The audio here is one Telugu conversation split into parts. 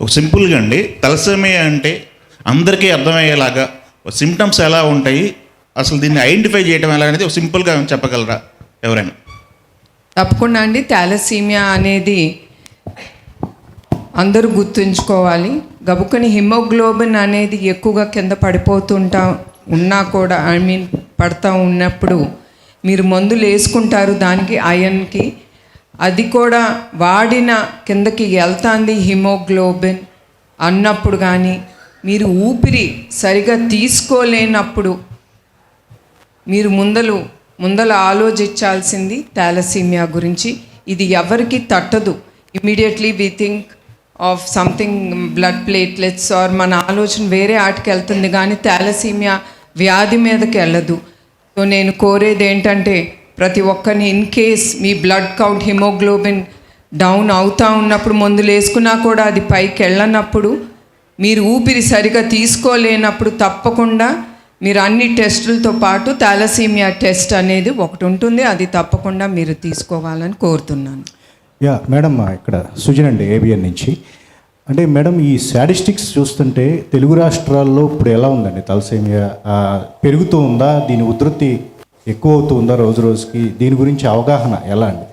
ఒక సింపుల్గా అండి తలసేమియా అంటే అందరికీ అర్థమయ్యేలాగా సిమ్టమ్స్ ఎలా ఉంటాయి అసలు దీన్ని ఐడెంటిఫై చేయడం ఎలా అనేది ఒక సింపుల్గా చెప్పగలరా ఎవరైనా? తప్పకుండా అండి థాలసీమియా అనేది అందరూ గుర్తుంచుకోవాలి. గబుక్కని హిమోగ్లోబిన్ అనేది ఎక్కువగా కింద పడిపోతుంటా ఉన్నా కూడా ఐ మీన్ పడతా ఉన్నప్పుడు మీరు మందులు వేసుకుంటారు దానికి అయన్కి అది కూడా వాడిన కిందకి వెళ్తాంది హిమోగ్లోబిన్ అన్నప్పుడు కానీ మీరు ఊపిరి సరిగా తీసుకోలేనప్పుడు మీరు ముందలు ముందల ఆలోచించాల్సింది థాలసీమియా గురించి. ఇది ఎవరికి తట్టదు. Immediately we think of something blood platelets or మన ఆలోచన వేరే ఆటకి వెళ్తుంది కానీ థాలసీమియా వ్యాధి మీదకి వెళ్ళదు. సో నేను కోరేది ఏంటంటే ప్రతి ఒక్కరిని ఇన్ కేస్ మీ బ్లడ్ కౌంట్ హిమోగ్లోబిన్ డౌన్ అవుతా ఉన్నప్పుడు మందులు వేసుకున్నా కూడా అది పైకి వెళ్ళనప్పుడు మీరు ఊపిరి సరిగా తీసుకోలేనప్పుడు తప్పకుండా మీరు అన్ని టెస్టులతో పాటు థాలసీమియా టెస్ట్ అనేది ఒకటి ఉంటుంది. అది తప్పకుండా మీరు తీసుకోవాలని కోరుతున్నాను. యా మేడం ఇక్కడ సుజన్ అండి ఏబిఎన్ నుంచి. అంటే మేడం ఈ స్టాటిస్టిక్స్ చూస్తుంటే తెలుగు రాష్ట్రాల్లో ఇప్పుడు ఎలా ఉందండి? తలసేమియా పెరుగుతూ ఉందా? దీని ఉధృతి ఎక్కువ అవుతూ ఉందా రోజు రోజుకి? దీని గురించి అవగాహన ఎలా అండి?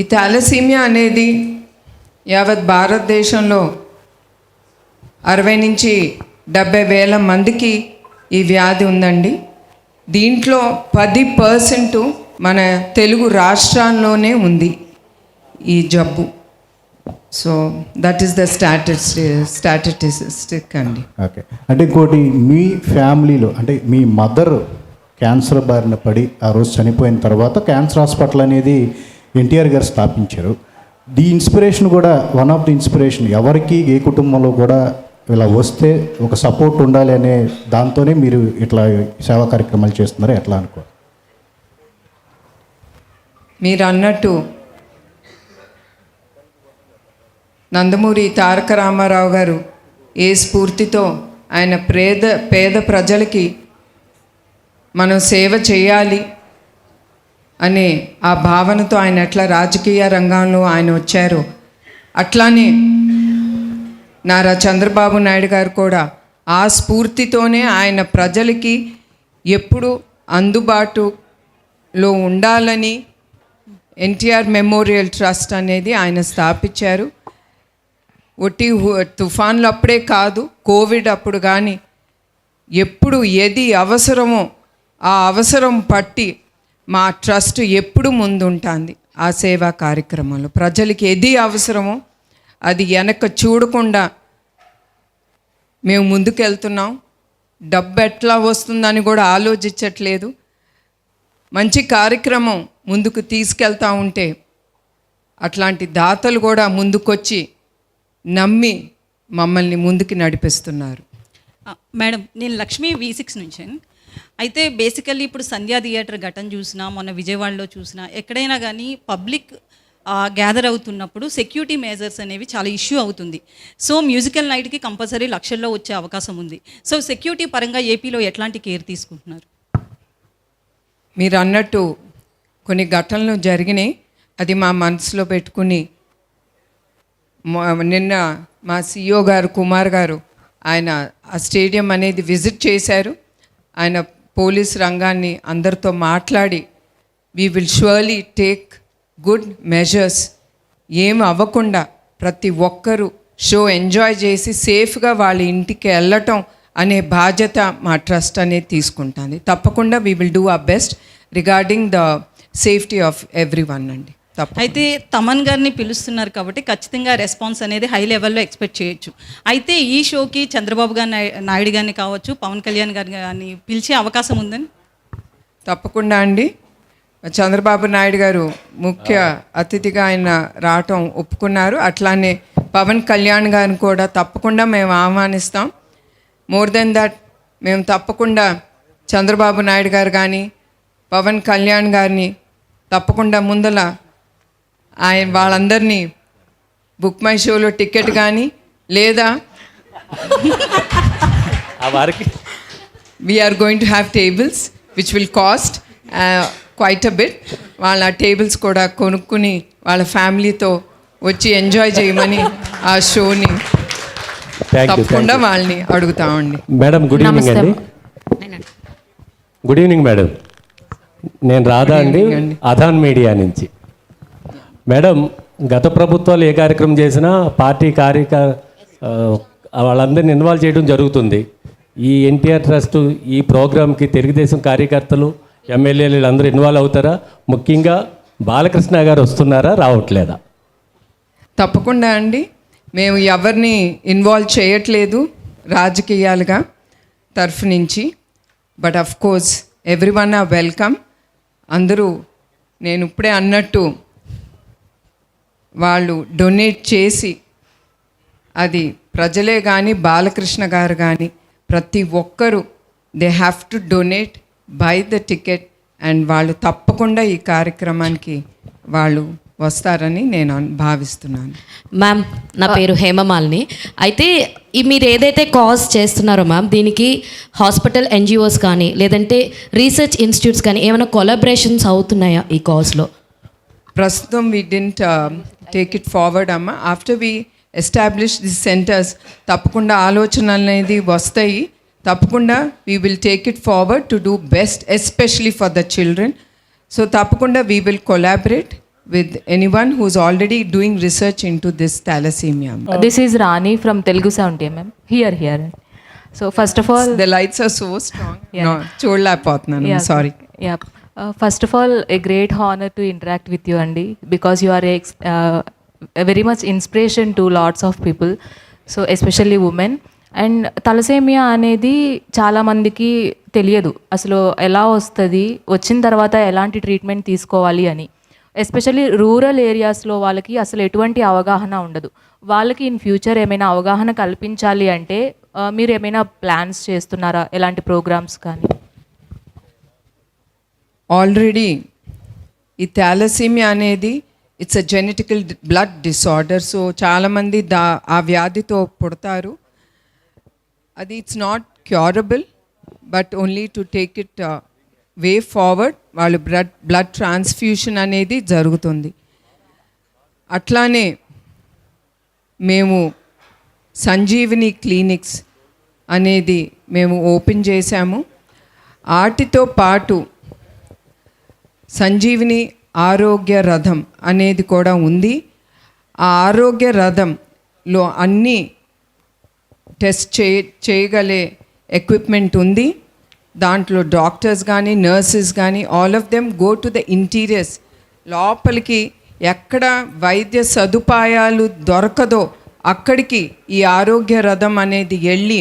ఈ థాలసీమియా అనేది యావత్ భారతదేశంలో అరవై నుంచి డెబ్బై వేల మందికి ఈ వ్యాధి ఉందండి. దీంట్లో పది పర్సెంట్ మన తెలుగు రాష్ట్రాల్లోనే ఉంది ఈ జబ్బు. So that is the statis statistic అండి. ఓకే. అంటే ఇంకోటి మీ ఫ్యామిలీలో అంటే మీ మదర్ క్యాన్సర్ బారిన పడి ఆ రోజు చనిపోయిన తర్వాత క్యాన్సర్ హాస్పిటల్ అనేది ఎన్టీఆర్ గారు స్థాపించారు. ది ఇన్స్పిరేషన్ కూడా వన్ ఆఫ్ ది ఇన్స్పిరేషన్. ఎవరికి ఏ కుటుంబంలో కూడా ఇలా వస్తే ఒక సపోర్ట్ ఉండాలి అనే దాంతోనే మీరు ఇట్లా సేవా కార్యక్రమాలు చేస్తున్నారు ఎట్లా అనుకో? మీరు అన్నట్టు నందమూరి తారక రామారావు గారు ఏ స్ఫూర్తితో ఆయన పేద పేద ప్రజలకి మనం సేవ చేయాలి అనే ఆ భావనతో ఆయన ఎట్లా రాజకీయ రంగంలో ఆయన వచ్చారు అట్లానే నారా చంద్రబాబు నాయుడు గారు కూడా ఆ స్ఫూర్తితోనే ఆయన ప్రజలకి ఎప్పుడు అందుబాటులో ఉండాలని ఎన్టీఆర్ మెమోరియల్ ట్రస్ట్ అనేది ఆయన స్థాపించారు. ఒట్టి తుఫాన్లు అప్పుడే కాదు కోవిడ్ అప్పుడు కానీ ఎప్పుడు ఏది అవసరమో ఆ అవసరం పట్టి మా ట్రస్ట్ ఎప్పుడు ముందుంటుంది ఆ సేవా కార్యక్రమంలో. ప్రజలకి ఏది అవసరమో అది వెనక చూడకుండా మేము ముందుకెళ్తున్నాం. డబ్బు ఎట్లా వస్తుందని కూడా ఆలోచించట్లేదు. మంచి కార్యక్రమం ముందుకు తీసుకెళ్తా ఉంటే అట్లాంటి దాతలు కూడా ముందుకొచ్చి నమ్మి మమ్మల్ని ముందుకు నడిపిస్తున్నారు. మేడం నేను లక్ష్మీ వి సిక్స్ నుంచి అయితే బేసికల్లీ ఇప్పుడు సంధ్యా థియేటర్ ఘటన చూసినా మొన్న విజయవాడలో చూసినా ఎక్కడైనా కానీ పబ్లిక్ గ్యాదర్ అవుతున్నప్పుడు సెక్యూరిటీ మేజర్స్ అనేవి చాలా ఇష్యూ అవుతుంది. సో మ్యూజికల్ నైట్కి కంపల్సరీ లక్షల్లో వచ్చే అవకాశం ఉంది. సో సెక్యూరిటీ పరంగా ఏపీలో ఎట్లాంటి కేర్ తీసుకుంటున్నారు? మీరు అన్నట్టు కొన్ని ఘటనలు జరిగినాయి. అది మా మనసులో పెట్టుకుని నిన్న మా సిఇఓ గారు కుమార్ గారు ఆయన ఆ స్టేడియం అనేది విజిట్ చేశారు. ఆయన పోలీస్ రంగాన్ని అందరితో మాట్లాడి we will surely take good measures ఏం అవ్వకుండా ప్రతి ఒక్కరూ షో ఎంజాయ్ చేసి సేఫ్గా వాళ్ళ ఇంటికి వెళ్ళటం అనే బాధ్యత మా ట్రస్ట్ అనేది తీసుకుంటుంది. తప్పకుండా we will do our best regarding the safety of every one అండి. అయితే తమన్ గారిని పిలుస్తున్నారు కాబట్టి ఖచ్చితంగా రెస్పాన్స్ అనేది హై లెవెల్లో ఎక్స్పెక్ట్ చేయొచ్చు. అయితే ఈ షోకి చంద్రబాబు గారి నాయ- నాయుడు గారిని కావచ్చు పవన్ కళ్యాణ్ గారిని కానీ పిలిచే అవకాశం ఉందని తప్పకుండా అండి. చంద్రబాబు నాయుడు గారు ముఖ్య అతిథిగా ఆయన రావటం ఒప్పుకున్నారు. అట్లానే పవన్ కళ్యాణ్ గారిని కూడా తప్పకుండా మేము ఆహ్వానిస్తాం. మోర్ దెన్ దట్ మేము తప్పకుండా చంద్రబాబు నాయుడు గారు కానీ పవన్ కళ్యాణ్ గారిని తప్పకుండా ముందల ఆయన వాళ్ళందరినీ బుక్ మై షోలో టికెట్ కానీ లేదా we are going to have tables which will cost quite a bit. వాళ్ళ టేబుల్స్ కూడా కొనుక్కుని వాళ్ళ ఫ్యామిలీతో వచ్చి ఎంజాయ్ చేయమని ఆ షోని తప్పకుండా వాళ్ళని అడుగుతామండి మేడం గుడ్ ఈవినింగ్. అండి. Good evening madam. నేను రాధా అండి. అధాన్ మీడియా నుంచి. మేడం గత ప్రభుత్వాలు ఏ కార్యక్రమం చేసినా పార్టీ కార్యక వాళ్ళందరిని ఇన్వాల్వ్ చేయడం జరుగుతుంది. ఈ ఎన్టీఆర్ ట్రస్ట్ ఈ ప్రోగ్రామ్కి తెలుగుదేశం కార్యకర్తలు ఎమ్మెల్యేలు అందరూ ఇన్వాల్వ్ అవుతారా? ముఖ్యంగా బాలకృష్ణ గారు వస్తున్నారా రావట్లేదా? తప్పకుండా అండి. మేము ఎవరిని ఇన్వాల్వ్ చేయట్లేదు రాజకీయాలుగా తరఫు నుంచి. But of course every one are welcome. అందరూ నేను ఇప్పుడే అన్నట్టు వాళ్ళు డొనేట్ చేసి అది ప్రజలే కానీ బాలకృష్ణ గారు కానీ ప్రతి ఒక్కరూ they have to donate by the ticket and వాళ్ళు తప్పకుండా ఈ కార్యక్రమానికి వాళ్ళు వస్తారని నేను భావిస్తున్నాను. మ్యామ్ నా పేరు హేమమాలిని. అయితే ఈ మీరు ఏదైతే కాజ్ చేస్తున్నారో మ్యామ్ దీనికి హాస్పిటల్ ఎన్జిఓస్ కానీ లేదంటే రీసెర్చ్ ఇన్స్టిట్యూట్స్ కానీ ఏమైనా కొలాబరేషన్స్ అవుతున్నాయా ఈ కాజ్లో ప్రస్తుతం we didn't take it forward అమ్మ after we establish the centres తప్పకుండా ఆలోచనలు అనేది వస్తాయి తప్పకుండా we will take it forward to do best especially for the children so తప్పకుండా we will collaborate with anyone who's already doing research in to this thalassaemia This is Rani from Telugu Sound MM. Here, here. So first of all, the lights are so strong Yeah. చూడలేకపోతున్నాను yeah, sorry Yeah. Uh, first First of all a great honour to interact with you అండి because you are a very much inspiration to lots of people so especially women and thalassemia అనేది చాలామందికి తెలియదు. అసలు ఎలా వస్తుంది? వచ్చిన తర్వాత ఎలాంటి ట్రీట్మెంట్ తీసుకోవాలి అని. ఎస్పెషల్లీ రూరల్ ఏరియాస్లో వాళ్ళకి అసలు ఎటువంటి అవగాహన ఉండదు. వాళ్ళకి ఇన్ ఫ్యూచర్ ఏమైనా అవగాహన కల్పించాలి అంటే uh, మీరు ఏమైనా ప్లాన్స్ చేస్తున్నారా? ఎలాంటి ప్రోగ్రామ్స్ కానీ? ఆల్రెడీ ఈ థాలసీమియా అనేది it's a genetical blood disorder. So చాలామంది దా ఆ వ్యాధితో పుడతారు. అది it's not curable but only to take it way forward. వాళ్ళు బ్లడ్ బ్లడ్ ట్రాన్స్ఫ్యూషన్ అనేది జరుగుతుంది. అట్లానే మేము సంజీవిని క్లినిక్స్ అనేది మేము ఓపెన్ చేశాము. వాటితో పాటు సంజీవిని ఆరోగ్య రథం అనేది కూడా ఉంది. ఆ ఆరోగ్య రథంలో అన్నీ టెస్ట్ చే చేయగలే ఎక్విప్మెంట్ ఉంది. దాంట్లో డాక్టర్స్ కానీ నర్సెస్ కానీ all of them go to the interiors. లోపలికి ఎక్కడ వైద్య సదుపాయాలు దొరకదో అక్కడికి ఈ ఆరోగ్య రథం అనేది వెళ్ళి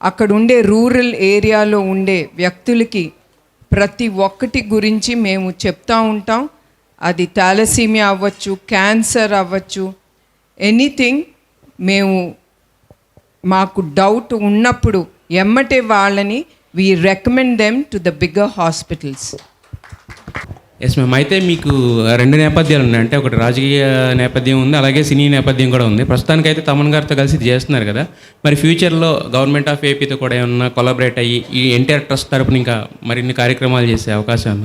అక్కడ ఉండే రూరల్ ఏరియాలో ఉండే వ్యక్తులకి ప్రతి ఒక్కటి గురించి మేము చెప్తా ఉంటాం. అది థాలసీమియా అవ్వచ్చు క్యాన్సర్ అవ్వచ్చు ఎనీథింగ్ మేము మాకు డౌట్ ఉన్నప్పుడు ఎమ్మటే వాళ్ళని we recommend them to the bigger hospitals yes ma'am అయితే మీకు రెండు నేపథ్యాలు ఉన్నాయి. అంటే ఒకటి రాజకీయ నేపథ్యం ఉంది అలాగే సినీ నేపథ్యం కూడా ఉంది. ప్రస్తుతానికి అయితే తమన్ గారితో కలిసి ఇది చేస్తున్నారు కదా. మరి ఫ్యూచర్లో గవర్నమెంట్ ఆఫ్ ఏపీతో కూడా ఏమన్నా కొలాబరేట్ అయ్యి ఈ ఎన్టీఆర్ ట్రస్ట్ తరపున ఇంకా మరిన్ని కార్యక్రమాలు చేసే అవకాశం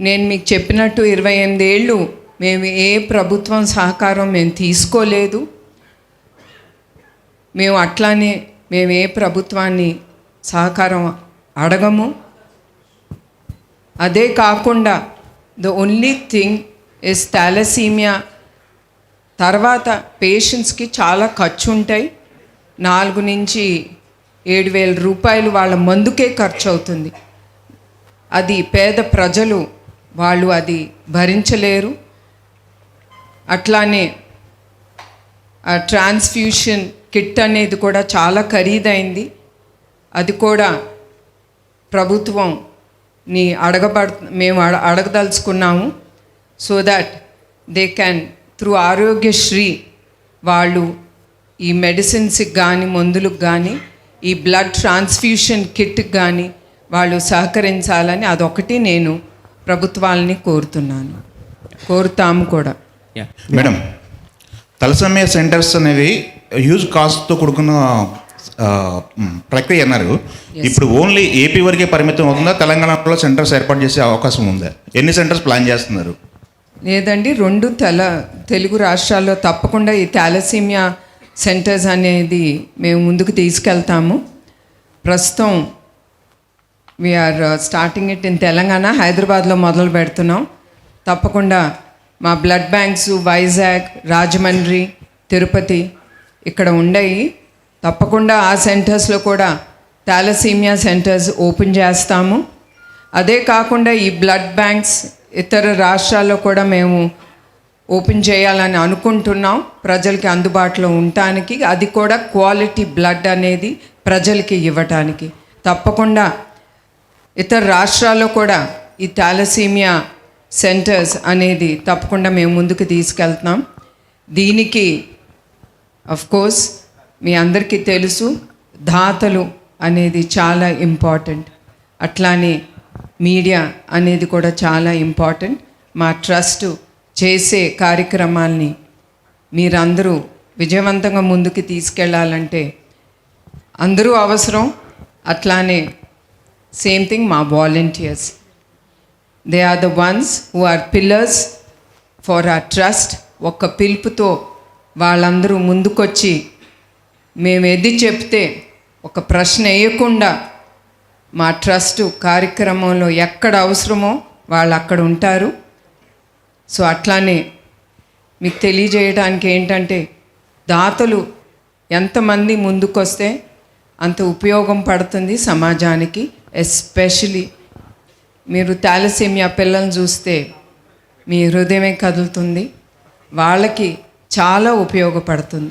నేను మీకు చెప్పినట్టు ఇరవై ఎనిమిది ఏళ్ళు మేము ఏ ప్రభుత్వం సహకారం మేము తీసుకోలేదు. మేము అట్లానే మేము ఏ ప్రభుత్వాన్ని సహకారం అడగము. అదే కాకుండా the only thing is thalassemia తర్వాత పేషెంట్స్కి చాలా ఖర్చు ఉంటాయి నాలుగు నుంచి ఏడు వేల రూపాయలు వాళ్ళ మందుకే ఖర్చు అవుతుంది అది పేద ప్రజలు వాళ్ళు అది భరించలేరు. అట్లానే ట్రాన్స్ఫ్యూషన్ కిట్ అనేది కూడా చాలా ఖరీదైంది. అది కూడా ప్రభుత్వం ని అడగబడ మేము అడ అడగదలుచుకున్నాము so that they can through Aarogyasri వాళ్ళు ఈ మెడిసిన్స్కి కానీ మందులకు కానీ ఈ బ్లడ్ ట్రాన్స్ఫ్యూషన్ కిట్కి కానీ వాళ్ళు సహకరించాలని అదొకటి నేను ప్రభుత్వాలని కోరుతున్నాను. కోరుతాము కూడా. మేడం తలసమయ సెంటర్స్ అనేవి హ్యూజ్ కాస్ట్తో కూడుకున్న ప్రక్రియ అన్నారు. ఇప్పుడు ఓన్లీ ఏపీ వరకే పరిమితం అవుతుందా? తెలంగాణలో సెంటర్స్ ఏర్పాటు చేసే అవకాశం ఉందా? ఎన్ని సెంటర్స్ ప్లాన్ చేస్తున్నారు? లేదండి రెండు తెల తెలుగు రాష్ట్రాల్లో తప్పకుండా ఈ థాలసీమియా సెంటర్స్ అనేది మేము ముందుకు తీసుకెళ్తాము. ప్రస్తుతం we are starting it in Telangana హైదరాబాద్లో మొదలు పెడుతున్నాం. తప్పకుండా మా బ్లడ్ బ్యాంక్స్ వైజాగ్ రాజమండ్రి తిరుపతి ఇక్కడ ఉండయి. తప్పకుండా ఆ సెంటర్స్లో కూడా థాలసీమియా సెంటర్స్ ఓపెన్ చేస్తాము. అదే కాకుండా ఈ బ్లడ్ బ్యాంక్స్ ఇతర రాష్ట్రాల్లో కూడా మేము ఓపెన్ చేయాలని అనుకుంటున్నాం. ప్రజలకి అందుబాటులో ఉండటానికి అది కూడా క్వాలిటీ బ్లడ్ అనేది ప్రజలకి ఇవ్వటానికి. తప్పకుండా ఇతర రాష్ట్రాల్లో కూడా ఈ థాలసీమియా సెంటర్స్ అనేది తప్పకుండా మేము ముందుకు తీసుకెళ్తున్నాం. దీనికి అఫ్ కోర్స్ మీ అందరికీ తెలుసు దాతలు అనేది చాలా ఇంపార్టెంట్ అట్లానే మీడియా అనేది కూడా చాలా ఇంపార్టెంట్ మా ట్రస్ట్ చేసే కార్యక్రమాల్ని మీరందరూ విజయవంతంగా ముందుకు తీసుకెళ్ళాలంటే అందరూ అవసరం. అట్లానే సేమ్ థింగ్ మా volunteers they are the ones who are pillars for our trust ఒక్క పిలుపుతో వాళ్ళందరూ ముందుకొచ్చి మేము ఎది చెప్తే ఒక ప్రశ్న వేయకుండా మా ట్రస్ట్ కార్యక్రమంలో ఎక్కడ అవసరమో వాళ్ళు అక్కడ ఉంటారు. సో అట్లానే మీకు తెలియజేయడానికి ఏంటంటే దాతలు ఎంతమంది ముందుకొస్తే అంత ఉపయోగం పడుతుంది సమాజానికి ఎస్పెషలీ మీరు థాలసీమియా పిల్లల్ని చూస్తే మీ హృదయమే కదులుతుంది. వాళ్ళకి చాలా ఉపయోగపడుతుంది.